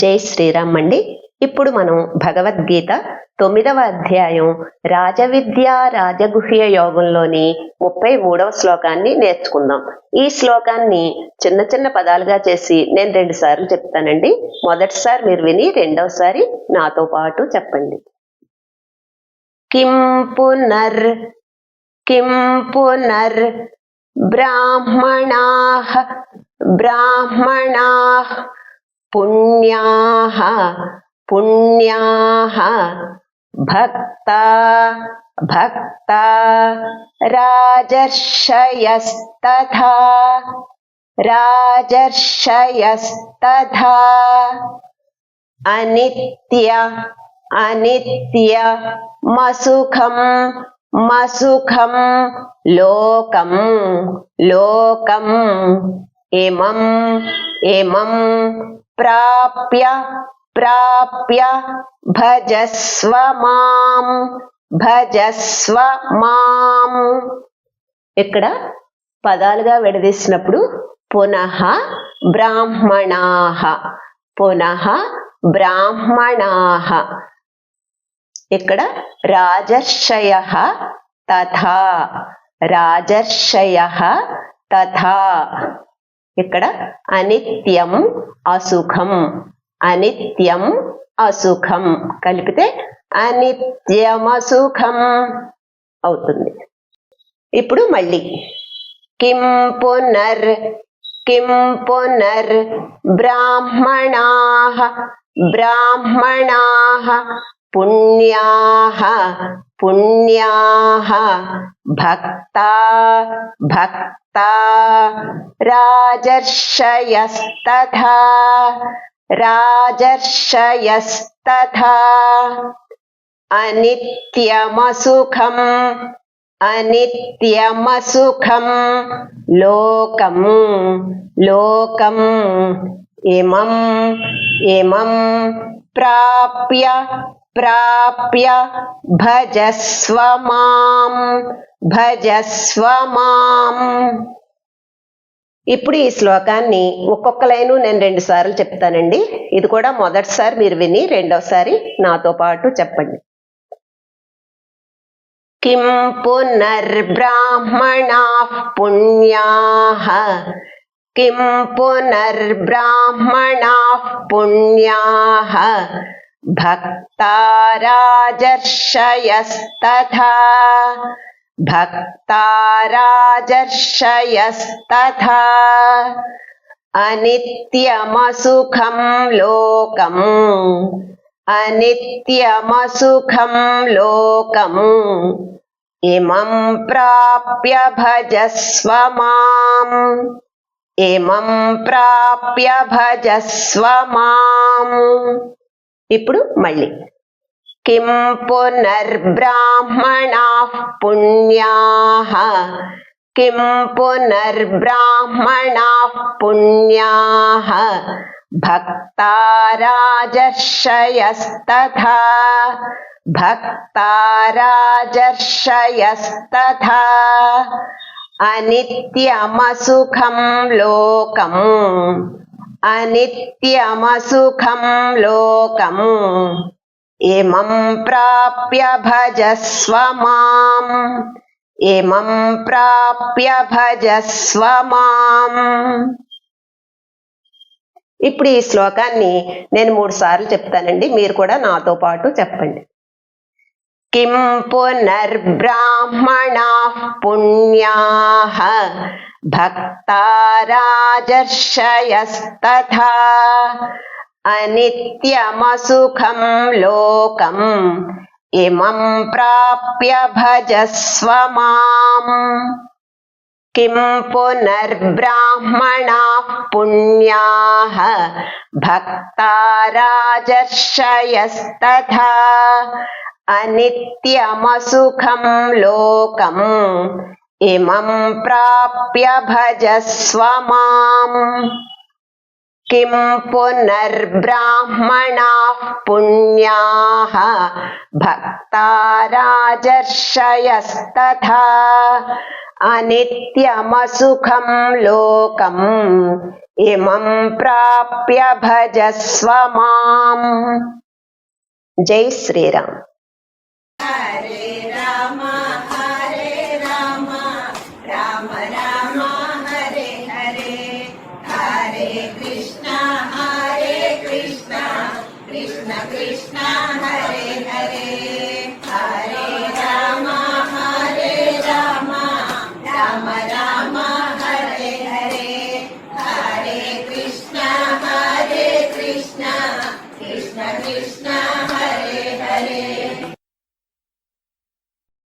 జై శ్రీరామ్ అండి ఇప్పుడు మనం భగవద్గీత తొమ్మిదవ అధ్యాయం రాజవిద్య రాజగుహ్య యోగంలోని ముప్పై మూడవ శ్లోకాన్ని నేర్చుకుందాం ఈ శ్లోకాన్ని చిన్న చిన్న పదాలుగా చేసి నేను రెండు సార్లు చెప్తానండి మొదటిసారి మీరు విని రెండవసారి నాతో పాటు చెప్పండి కింపునర్ పునర్ కిం పునర్ బ్రాహ్మణా బ్రాహ్మణా पुण्याः पुण्याः भक्ता भक्ता राजर्षयस्तथा राजर्षयस्तथा अनित्य अनित्य मसुखं मसुखं लोकं लोकम् इमम् इमम् ప్రాప్య ప్రాప్య భజస్వ మాం భజస్వ మాం ఇక్కడ పదాలుగా విడదీసినప్పుడు పునః బ్రాహ్మణాహ పునః బ్రాహ్మణాహ ఇక్కడ రాజర్షయ తథా రాజర్షయ తథా ఇక్కడ అనిత్యం అసుఖం అనిత్యం అసుఖం కలిపితే అనిత్యమసుఖం అవుతుంది ఇప్పుడు మళ్ళీ కిం పునర్ కిం పునర్ బ్రాహ్మణా బ్రాహ్మణా पुण्याः पुण्याः भक्ता भक्ता राजर्षयस्तथा राजर्षयस्तथा अनित्यमसुखम् अनित्यमसुखम् लोकम् लोकम् ఇమం ఇమం ప్రాప్య ప్రాప్య భజస్వ మాం భజస్వ మాం ఇప్పుడు ఈ శ్లోకాన్ని ఒక్కొక్క లైను నేను రెండు సార్లు చెప్తానండి ఇది కూడా మొదటిసారి మీరు విని రెండోసారి నాతో పాటు చెప్పండి కిం పునర్బ్రాహ్మణా పుణ్యా किं पुनर्ब्राह्मणाः पुण्याः भक्ता राजर्षयस्तथा भक्ता राजर्षयस्तथा अनित्यमसुखं लोकम् अनित्यमसुखं लोकम् इमं प्राप्य भजस्व माम् ए मम प्राप्य भजस्व माम् इपुडु మల్లి కిం పునర్బ్రాహ్మణ పున్యాః కిం పునర్బ్రాహ్మణ పున్యాః భక్తారాజ శయస్తథ భక్తారాజ శయస్తథ అనిత్యమసుఖం లోకం అనిత్యమసుఖం లోకం ఇమం ప్రాప్య భజస్వ మాం ఇమం ప్రాప్య భజస్వ మాం ఇప్పుడు ఈ శ్లోకాన్ని నేను మూడు సార్లు చెప్తానండి మీరు కూడా నాతో పాటు చెప్పండి किं पुनर्ब्राह्मणाः पुण्याः भक्ता राजर्षयस्तथा अनित्यमसुखं लोकम् इमं प्राप्य भजस्व माम् किं पुनर्ब्राह्मणाः पुण्याः भक्ता राजर्षयस्तथा अनित्यमसुखं लोकम् इमं प्राप्य भजस्व माम् किं पुनर्ब्राह्मणाः पुण्याः भक्ता राजर्षयस्तथा अनित्यमसुखं लोकम् इमं प्राप्य भजस्व माम् जय श्रीराम कृष्ण हरे हरे